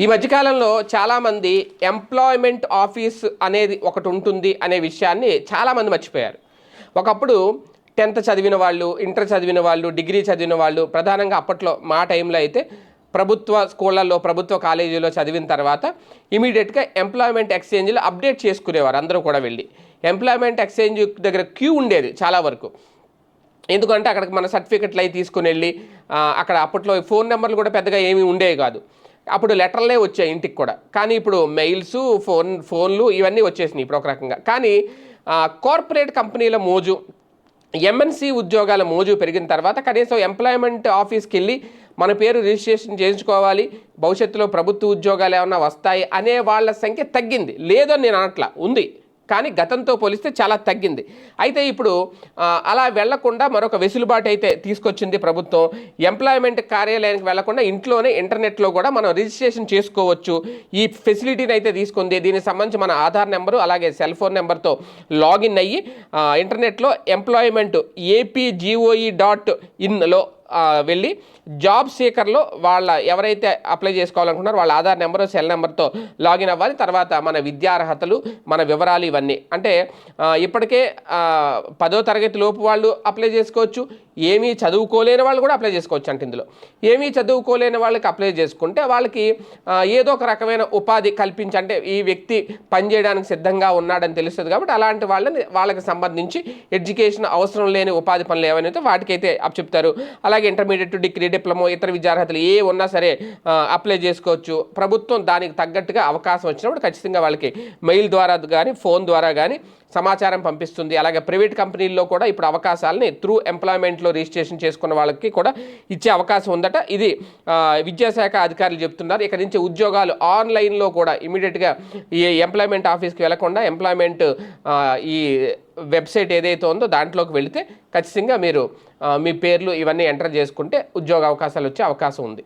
ఈ మధ్యకాలంలో చాలామంది ఎంప్లాయ్మెంట్ ఆఫీస్ అనేది ఒకటి ఉంటుంది అనే విషయాన్ని చాలామంది మర్చిపోయారు. ఒకప్పుడు టెన్త్ చదివిన వాళ్ళు ఇంటర్ చదివిన వాళ్ళు డిగ్రీ చదివిన వాళ్ళు ప్రధానంగా అప్పట్లో మా టైంలో అయితే ప్రభుత్వ స్కూళ్ళల్లో ప్రభుత్వ కాలేజీలో చదివిన తర్వాత ఇమీడియట్గా ఎంప్లాయ్మెంట్ ఎక్స్చేంజ్లో అప్డేట్ చేసుకునేవారు అందరూ కూడా వెళ్ళి. ఎంప్లాయ్మెంట్ ఎక్స్చేంజ్ దగ్గర క్యూ ఉండేది చాలా వరకు. ఎందుకంటే అక్కడికి మన సర్టిఫికెట్లు అవి తీసుకుని వెళ్ళి అక్కడ అప్పట్లో ఫోన్ నెంబర్లు కూడా పెద్దగా ఏమీ ఉండేవి కాదు. అప్పుడు లెటర్లే వచ్చాయి ఇంటికి కూడా. కానీ ఇప్పుడు మెయిల్స్ ఫోన్ ఫోన్లు ఇవన్నీ వచ్చేసినాయి ఇప్పుడు ఒక రకంగా. కానీ కార్పొరేట్ కంపెనీల మోజు ఎంఎన్సీ ఉద్యోగాల మోజు పెరిగిన తర్వాత కనీసం ఎంప్లాయ్మెంట్ ఆఫీస్కి వెళ్ళి మన పేరు రిజిస్ట్రేషన్ చేయించుకోవాలి భవిష్యత్తులో ప్రభుత్వ ఉద్యోగాలు ఏమైనా వస్తాయి అనే వాళ్ళ సంఖ్య తగ్గింది. లేదని నేను అనట్లా ఉంది. కానీ గతంతో పోలిస్తే చాలా తగ్గింది. అయితే ఇప్పుడు అలా వెళ్ళకుండా మరొక వెసులుబాటు అయితే తీసుకొచ్చింది ప్రభుత్వం. ఎంప్లాయ్మెంట్ కార్యాలయానికి వెళ్ళకుండా ఇంట్లోనే ఇంటర్నెట్లో కూడా మనం రిజిస్ట్రేషన్ చేసుకోవచ్చు. ఈ ఫెసిలిటీని అయితే తీసుకుంది. దీనికి సంబంధించి మన ఆధార్ నెంబరు అలాగే సెల్ ఫోన్ నెంబర్తో లాగిన్ అయ్యి ఇంటర్నెట్లో ఎంప్లాయ్మెంట్ ఏపీజీఓఈ డాట్ ఇన్లో వెళ్ళి జాబ్ సీకర్లో వాళ్ళ ఎవరైతే అప్లై చేసుకోవాలనుకున్నారో వాళ్ళ ఆధార్ నెంబరు సెల్ నెంబర్తో లాగిన్ అవ్వాలి. తర్వాత మన విద్యార్హతలు మన వివరాలు ఇవన్నీ. అంటే ఇప్పటికే పదో తరగతి లోపు వాళ్ళు అప్లై చేసుకోవచ్చు. ఏమీ చదువుకోలేని వాళ్ళు కూడా అప్లై చేసుకోవచ్చు అంటే ఇందులో. ఏమీ చదువుకోలేని వాళ్ళకి అప్లై చేసుకుంటే వాళ్ళకి ఏదో ఒక రకమైన ఉపాధి కల్పించి అంటే ఈ వ్యక్తి పనిచేయడానికి సిద్ధంగా ఉన్నాడని తెలుస్తుంది కాబట్టి అలాంటి వాళ్ళని వాళ్ళకి సంబంధించి ఎడ్యుకేషన్ అవసరం లేని ఉపాధి పనులు ఏవైనా వాటికైతే చెప్తారు. అలాగే ఇంటర్మీడియట్ డిగ్రీ డిప్లొమో ఇతర విద్యార్హతలు ఏ ఉన్నా సరే అప్లై చేసుకోవచ్చు. ప్రభుత్వం దానికి తగ్గట్టుగా అవకాశం వచ్చినప్పుడు ఖచ్చితంగా వాళ్ళకి మెయిల్ ద్వారా కానీ ఫోన్ ద్వారా కానీ సమాచారం పంపిస్తుంది. అలాగే ప్రైవేట్ కంపెనీల్లో కూడా ఇప్పుడు అవకాశాలని త్రూ ఎంప్లాయ్మెంట్లో రిజిస్ట్రేషన్ చేసుకున్న వాళ్ళకి కూడా ఇచ్చే అవకాశం ఉందట. ఇది విద్యాశాఖ అధికారులు చెప్తున్నారు. ఇక్కడ నుంచి ఉద్యోగాలు ఆన్లైన్లో కూడా ఇమీడియట్గా ఈ ఎంప్లాయ్మెంట్ ఆఫీస్కి వెళ్ళకుండా ఎంప్లాయ్మెంట్ ఈ వెబ్సైట్ ఏదైతే ఉందో దాంట్లోకి వెళితే ఖచ్చితంగా మీరు మీ పేర్లు ఇవన్నీ ఎంటర్ చేసుకుంటే ఉద్యోగ అవకాశాలు వచ్చే అవకాశం ఉంది.